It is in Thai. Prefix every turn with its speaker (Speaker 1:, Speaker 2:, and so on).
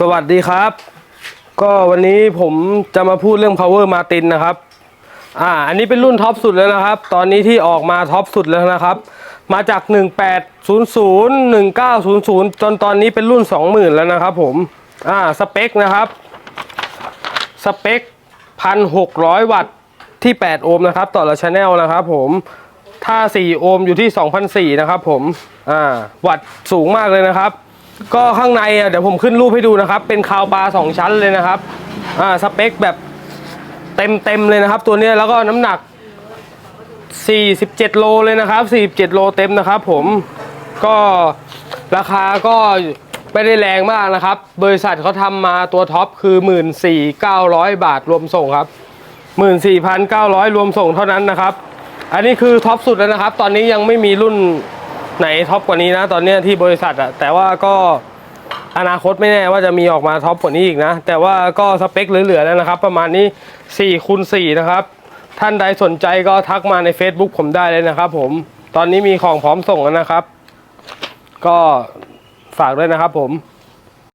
Speaker 1: สวัสดีครับ ก็วันนี้ผมจะมาพูดเรื่อง power martin นะครับ อ่า อันนี้เป็นรุ่นท็อปสุดแล้วนะครับ ตอนนี้ที่ออกมาท็อปสุดแล้วนะครับ มาจาก 1800 1900 จนตอนนี้เป็นรุ่น 20,000 แล้วนะครับผม อ่า สเปคนะครับ สเปค 1,600 วัตต์ที่ 8 โอห์มนะครับ ต่อละชแนลนะครับผมถ้า 4 โอห์มอยู่ที่2,004นะครับผม อ่า วัตต์สูงมากเลยนะครับ ก็ข้างในอะเดี๋ยวผมขึ้นรูปให้ดูนะครับ เป็นคาวบาร์สองชั้นเลยนะครับอ่าสเปคแบบเต็มเต็มเลยนะครับ ตัวนี้แล้วก็น้ำหนัก 47 โลเลยนะครับ 47 โลเต็มนะครับ ผมก็ราคาก็ไม่ได้แรงมากนะครับ บริษัทเขาทำมาตัวท็อปคือ 14,900 บาทรวมส่งครับ 14,900 รวมส่งเท่านั้นนะครับ อันนี้คือท็อปสุดแล้วนะครับ ตอนนี้ยังไม่มีรุ่น ไหนท็อปกว่านี้นะ ตอนนี้ที่บริษัทอะแต่ว่าก็อนาคตไม่แน่ว่าจะมีออกมาท็อปกว่านี้อีกนะ แต่ว่าก็สเปคเหลือๆแล้วนะครับ ประมาณนี้4คูณ4นะครับ ท่านใดสนใจก็ทักมาใน Facebook ผมได้เลยนะครับ ผมตอนนี้มีของพร้อมส่งแล้วนะครับ ก็ฝากด้วยนะครับผม